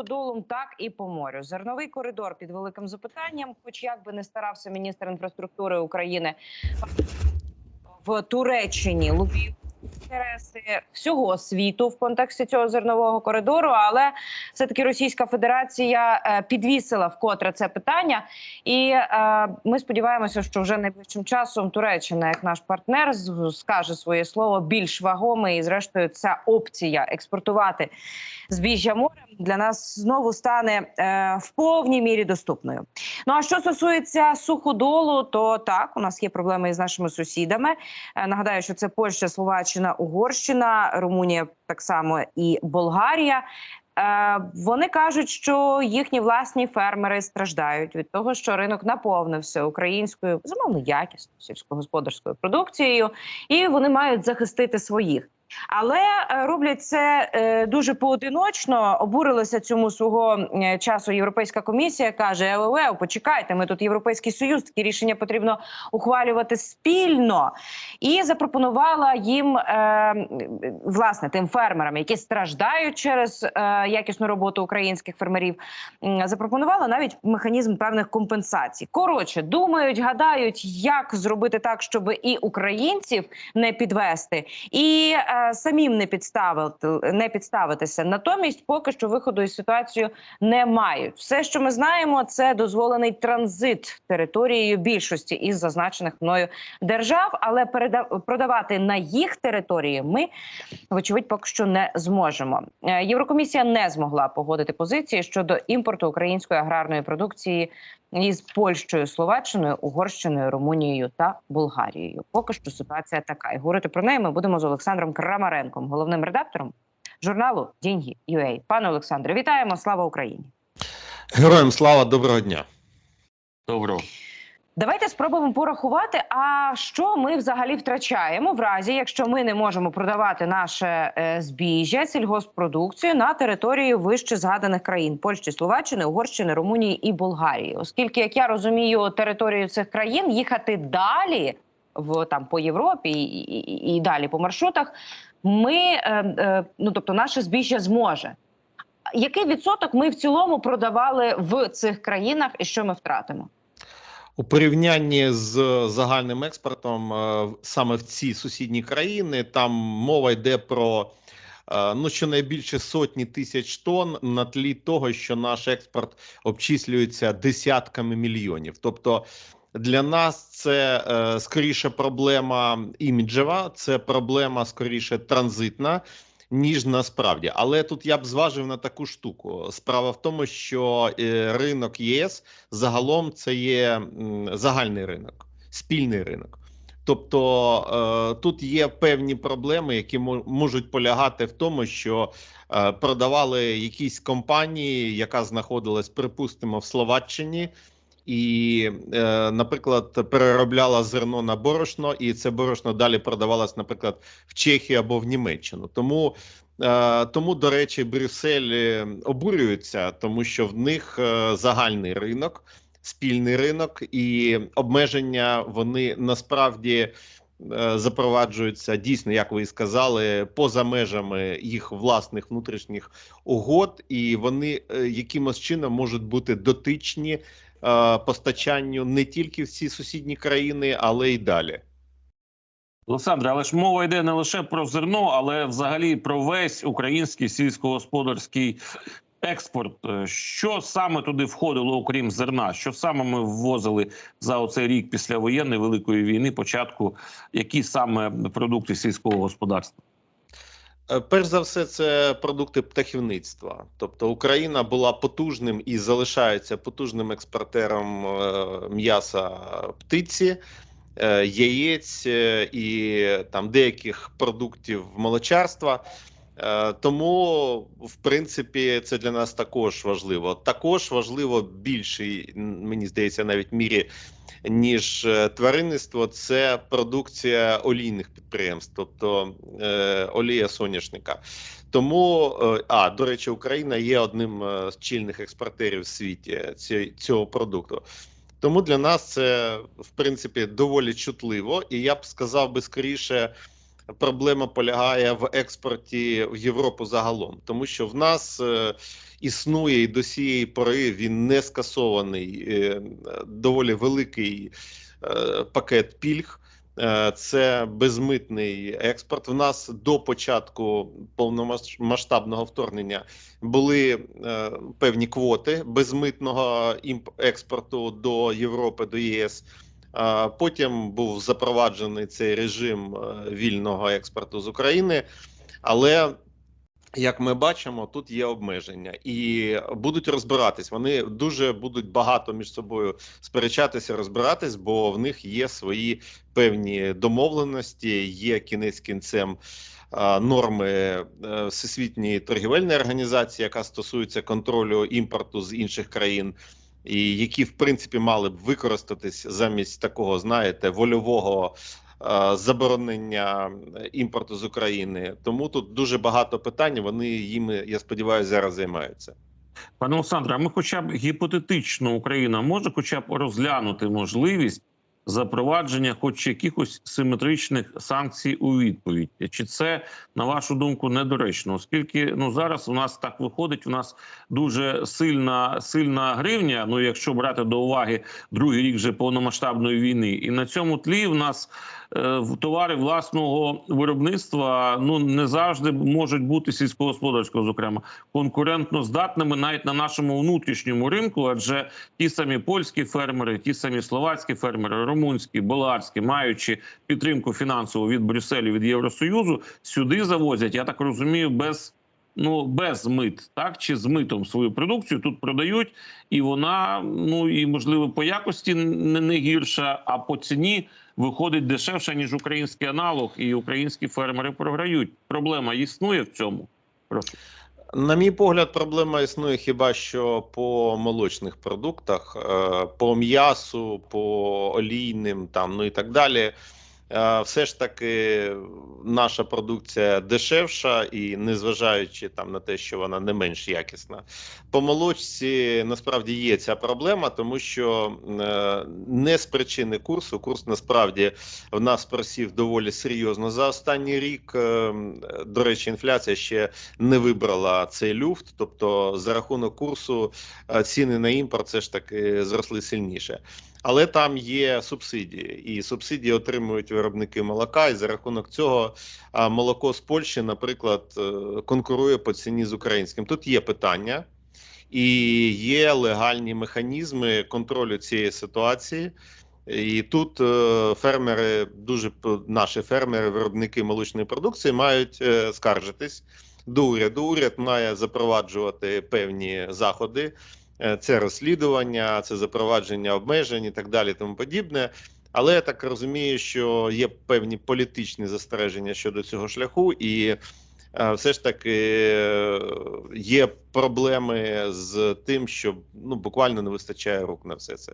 суходолом, так і по морю. Зерновий коридор під великим запитанням, хоч як би не старався міністр інфраструктури України в Туреччині лобіювати інтереси всього світу в контексті цього зернового коридору, але все таки Російська Федерація е, підвісила вкотре це питання, і е, ми сподіваємося, що вже найближчим часом Туреччина, як наш партнер, скаже своє слово більш вагоме, і зрештою ця опція експортувати збіжжя морем для нас знову стане е, в повній мірі доступною. Ну а що стосується суходолу, то так у нас є проблеми із нашими сусідами. Нагадаю, що це Польща, Словаччина, Угорщина, Румунія, так само і Болгарія. Е, Вони кажуть, що їхні власні фермери страждають від того, що ринок наповнився українською безумовно якісною сільськогосподарською продукцією, і вони мають захистити своїх. Але е, роблять це е, дуже поодиночно. Обурилася цьому свого е, часу Європейська комісія. каже: «Еу-еу, почекайте, ми тут європейський союз. Такі рішення потрібно ухвалювати спільно. І запропонувала їм власне тим фермерам, які страждають через якісну роботу українських фермерів. Запропонувала навіть механізм певних компенсацій. Коротше, думають, гадають, як зробити так, щоб і українців не підвести, і самим не підставити не підставитися. Натомість, поки що виходу із ситуації не мають. Все, що ми знаємо, це дозволений транзит територією більшості із зазначених мною держав, але продавати на їх території ми вочевидь поки що не зможемо. Е, Єврокомісія не змогла погодити позиції щодо імпорту української аграрної продукції із Польщею, Словаччиною, Угорщиною, Румунією та Болгарією. Поки що ситуація така. І говорити про неї ми будемо з Олександром Крамаренком, головним редактором журналу Діньги UA. Пане Олександре, вітаємо! Слава Україні! Героям слава, доброго дня. Доброго. Давайте спробуємо порахувати. А що ми взагалі втрачаємо в разі, якщо ми не можемо продавати наше е, збіжжя, сільгоспродукцію на території вище згаданих країн Польщі, Словаччини, Угорщини, Румунії і Болгарії, оскільки, як я розумію, територію цих країн їхати далі в там по Європі і, і, і далі по маршрутах. Ми е, е, ну тобто, наше збіжжя зможе. Який відсоток ми в цілому продавали в цих країнах, і що ми втратимо? У порівнянні з загальним експортом е, саме в ці сусідні країни, там мова йде про е, ну щонайбільше сотні тисяч тонн на тлі того, що наш експорт обчислюється десятками мільйонів. Тобто для нас це е, скоріше проблема іміджева, це проблема скоріше транзитна. Ніж насправді, але тут я б зважив на таку штуку. Справа в тому, що е, ринок ЄС загалом це є загальний ринок, спільний ринок. Тобто е, тут є певні проблеми, які мо- можуть полягати в тому, що е, продавали якісь компанії, яка знаходилась, припустимо, в Словаччині. І, е, наприклад, переробляла зерно на борошно, і це борошно далі продавалось, наприклад, в Чехію або в Німеччину. Тому, е, тому до речі, Брюссель обурюється, тому що в них е, загальний ринок, спільний ринок, і обмеження вони насправді запроваджуються дійсно, як ви і сказали, поза межами їх власних внутрішніх угод, і вони якимось чином можуть бути дотичні постачанню не тільки в ці сусідні країни, але й далі. Олександре, але ж мова йде не лише про зерно, але взагалі про весь український сільськогосподарський експорт. Е, Що саме туди входило, окрім зерна? Що саме ми ввозили за оцей рік після воєнної великої війни? Початку які саме продукти сільського господарства? Е, Перш за все, це продукти птахівництва. Тобто Україна була потужним і залишається потужним експортером е, м'яса птиці, е, яєць і там деяких продуктів молочарства. Е, Тому, в принципі, це для нас також важливо. Також важливо більший, мені здається, навіть мірі, ніж е, тваринництво, це продукція олійних підприємств, тобто е, олія соняшника. Тому, а до речі, Україна є одним з чільних експортерів в світі цього продукту. Тому для нас це в принципі доволі чутливо, і я б сказав би скоріше проблема полягає в експорті в Європу загалом, тому що в нас е, існує і до цієї пори він не скасований е, доволі великий е, пакет пільг. Це безмитний експорт. В нас до початку повномасштабного вторгнення були певні квоти безмитного експорту до Європи, до ЄС. Потім був запроваджений цей режим е, вільного експорту з України, але як ми бачимо, тут є обмеження і будуть розбиратись. Вони дуже будуть багато між собою сперечатися, розбиратись, бо в них є свої певні домовленості. Є кінець кінцем норми е, Всесвітньої торгівельної організації, яка стосується контролю імпорту з інших країн. І які в принципі мали б використатись замість такого, знаєте, вольового е, заборонення імпорту з України. Тому тут дуже багато питань. Вони їми, я сподіваюся, зараз займаються. Пане Олександре, а ми хоча б гіпотетично Україна може хоча б розглянути можливість запровадження хоч якихось симетричних санкцій у відповідь. Чи це на вашу думку недоречно? Оскільки ну зараз у нас так виходить, у нас дуже сильна сильна гривня. Ну якщо брати до уваги другий рік вже повномасштабної війни, і на цьому тлі в нас товари власного виробництва ну не завжди можуть бути сільськогосподарського, зокрема конкурентно здатними навіть на нашому внутрішньому ринку, адже ті самі польські фермери, ті самі словацькі фермери, румунські, болгарські, маючи підтримку фінансову від Брюсселю, від Євросоюзу, сюди завозять, я так розумію, без. Ну, без мит, так чи з митом свою продукцію тут продають, і вона ну і можливо по якості не, не гірша, а по ціні виходить дешевше ніж український аналог, і українські фермери програють. Проблема існує в цьому. Прошу. На мій погляд, проблема існує хіба що по молочних продуктах, е, по м'ясу, по олійним там ну і так далі. Е, Все ж таки наша продукція дешевша і незважаючи там на те, що вона не менш якісна. По молочці насправді є ця проблема, тому що е, не з причини курсу. Курс насправді в нас просів доволі серйозно за останній рік. Е, До речі, інфляція ще не вибрала цей люфт. Тобто, за рахунок курсу ціни на імпорт все ж таки зросли сильніше. Але там є субсидії, і субсидії отримують виробники молока. І за рахунок цього молоко з Польщі, наприклад, е, конкурує по ціні з українським. Тут є питання, і є легальні механізми контролю цієї ситуації. І тут е, фермери, дуже наші фермери, виробники молочної продукції, мають е, скаржитись до уряду. Уряд має запроваджувати певні заходи. Е, Це розслідування, це запровадження обмежень і так далі, тому подібне. Але я так розумію, що є певні політичні застереження щодо цього шляху, і е, все ж таки е, є проблеми з тим, що ну буквально не вистачає рук на все це.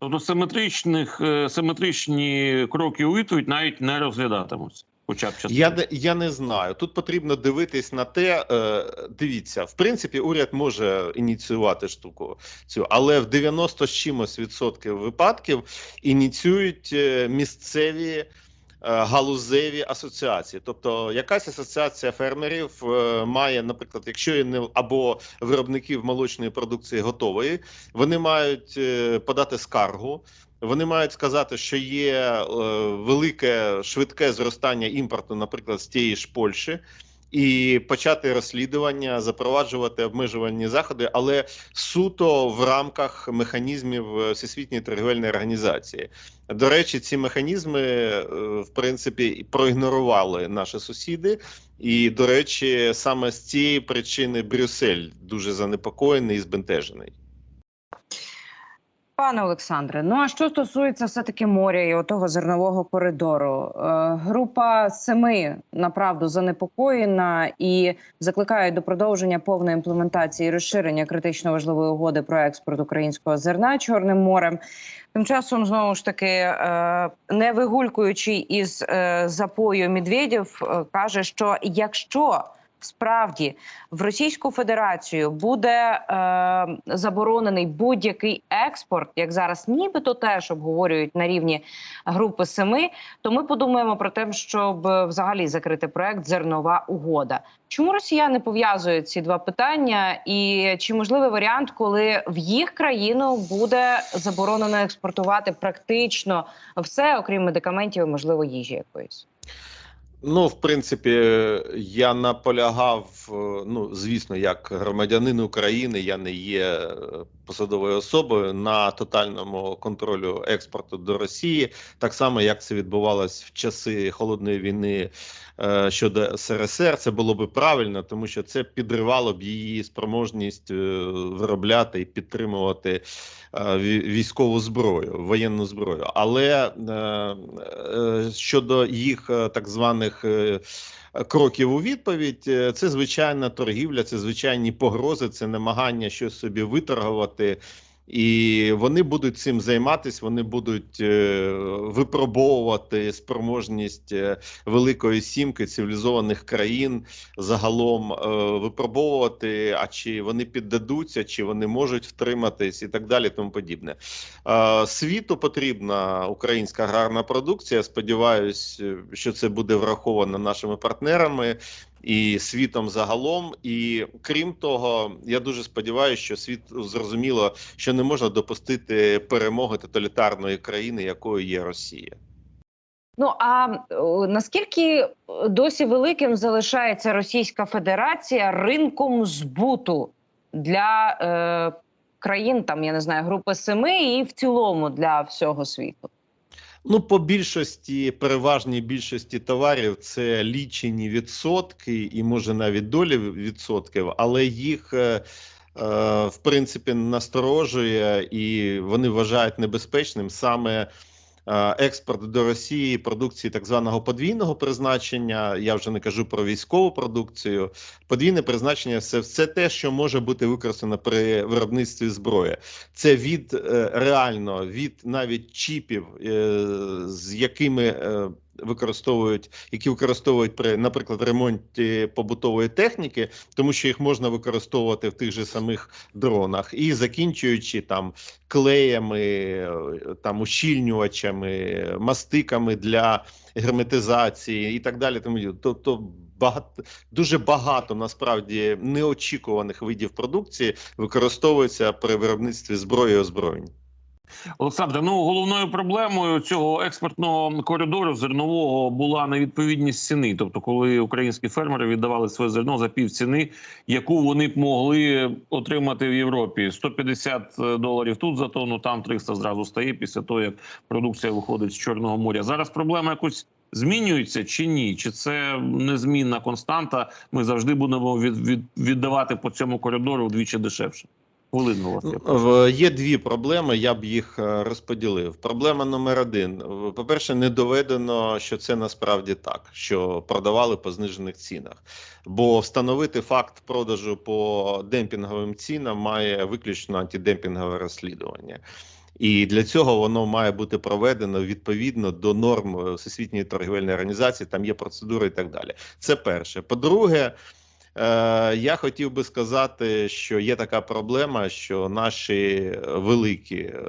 Тобто симетричних симетричні кроки у відповідь навіть не розглядатимуться. Хоча б частково. Я не я не знаю. Тут потрібно дивитись на те. Е, дивіться, в принципі, уряд може ініціювати штуку цю, але в 90 з чимось відсотків випадків ініціюють е, місцеві. е, Галузеві асоціації, тобто якась асоціація фермерів е, має, наприклад, якщо не або виробників молочної продукції готової, вони мають подати скаргу. Вони мають сказати, що є е, велике швидке зростання імпорту, наприклад, з тієї ж Польщі, і почати розслідування, запроваджувати обмежувальні заходи, але суто в рамках механізмів е, Всесвітньої торгівельної організації. До речі, ці механізми, е, в принципі, проігнорували наші сусіди. І, до речі, саме з цієї причини Брюссель дуже занепокоєний і збентежений. Пане Олександре, ну а що стосується все таки моря і отого зернового коридору, е, група семи направду занепокоєна і закликає до продовження повної імплементації і розширення критично важливої угоди про експорт українського зерна Чорним морем. Тим часом знову ж таки, е, не вигулькуючи із е, запою Медведєв, е, каже, що якщо справді в Російську Федерацію буде е, заборонений будь-який експорт, як зараз нібито теж обговорюють на рівні групи семи, то ми подумаємо про те, щоб взагалі закрити проект зернова угода. Чому росіяни пов'язують ці два питання? І чи можливий варіант, коли в їх країну буде заборонено експортувати практично все, окрім медикаментів, і, можливо, їжі якоїсь? Ну, в принципі, я наполягав. е, Ну, звісно, як громадянин України, я не є е, посадовою особою на тотальному контролю експорту до Росії, так само як це відбувалось в часи холодної війни е, щодо СРСР. Це було би правильно, тому що це підривало б її спроможність виробляти і підтримувати військову зброю, воєнну зброю. Але щодо їх так званих е, кроків у відповідь, е, це звичайна торгівля, це звичайні погрози, це намагання щось собі виторгувати. І вони будуть цим займатися, вони будуть е, випробовувати спроможність е, Великої сімки цивілізованих країн загалом е, випробовувати, а чи вони піддадуться, чи вони можуть втриматись, і так далі, тому подібне. Світу потрібна українська аграрна продукція. Сподіваюсь, е, що це буде враховано нашими партнерами і світом загалом. І крім того, я дуже сподіваюся, що світ зрозуміло, що не можна допустити перемоги тоталітарної країни, якою є Росія. Ну а наскільки досі великим залишається Російська Федерація ринком збуту для е, країн, там я не знаю, групи семи і в цілому для всього світу? Ну, по більшості, переважній більшості товарів це лічені відсотки, і може навіть долі відсотків, але їх е, е, в принципі насторожує і вони вважають небезпечним саме. Е, Експорт до Росії продукції так званого подвійного призначення. Я вже не кажу про військову продукцію. Подвійне призначення це все те, що може бути використано при виробництві зброї. Це від е, реально від навіть чіпів, е, з якими використовують, які використовують при, наприклад, ремонті побутової техніки, тому що їх можна використовувати в тих же самих дронах, і закінчуючи там клеями, е, там ущільнювачами, мастиками для герметизації і так далі. Тому тобто багато дуже багато насправді неочікуваних видів продукції використовується при виробництві зброї і озброєнь. Олександре, ну головною проблемою цього експортного коридору зернового була невідповідність ціни. Тобто, коли українські фермери віддавали своє зерно за пів ціни, яку вони б могли отримати в Європі 150 доларів тут за тонну, там 300 зразу стає після того, як продукція виходить з Чорного моря. Зараз проблема якось змінюється чи ні? Чи це незмінна константа? Ми завжди будемо від, від, віддавати по цьому коридору вдвічі дешевше. Хвилину є. Дві проблеми, я б їх е, розподілив. Проблема номер один: по-перше, не доведено, що це насправді так, що продавали по знижених цінах. Бо встановити факт продажу по демпінговим цінам має виключно антидемпінгове розслідування. І для цього воно має бути проведено відповідно до норм е, Всесвітньої торгівельної організації. Там є процедури і так далі. Це перше. По-друге, Е, я хотів би сказати, що є така проблема, що наші великі е,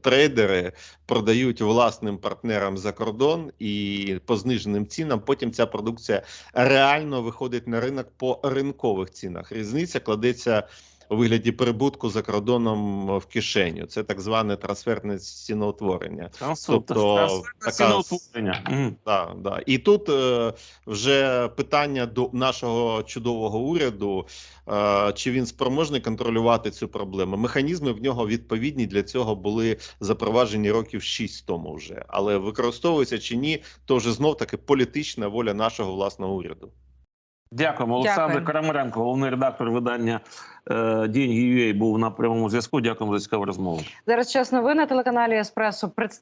трейдери продають власним партнерам за кордон і по зниженим цінам. Потім ця продукція реально виходить на ринок по ринкових цінах. Різниця кладеться у вигляді прибутку за кордоном в кишеню. Це так зване трансферне ціноутворення. Тобто, така- ціноутворення. Да, да. І тут е, вже питання до нашого чудового уряду, е, чи він спроможний контролювати цю проблему. Механізми в нього відповідні для цього були запроваджені років 6 тому вже. Але використовується чи ні, то вже знов таки політична воля нашого власного уряду. Дякуємо, Олександр. Карамаренко, головний редактор видання е, «Дінь.UA» був на прямому зв'язку. Дякуємо за цікаву розмову. Зараз час новини на телеканалі Еспресо.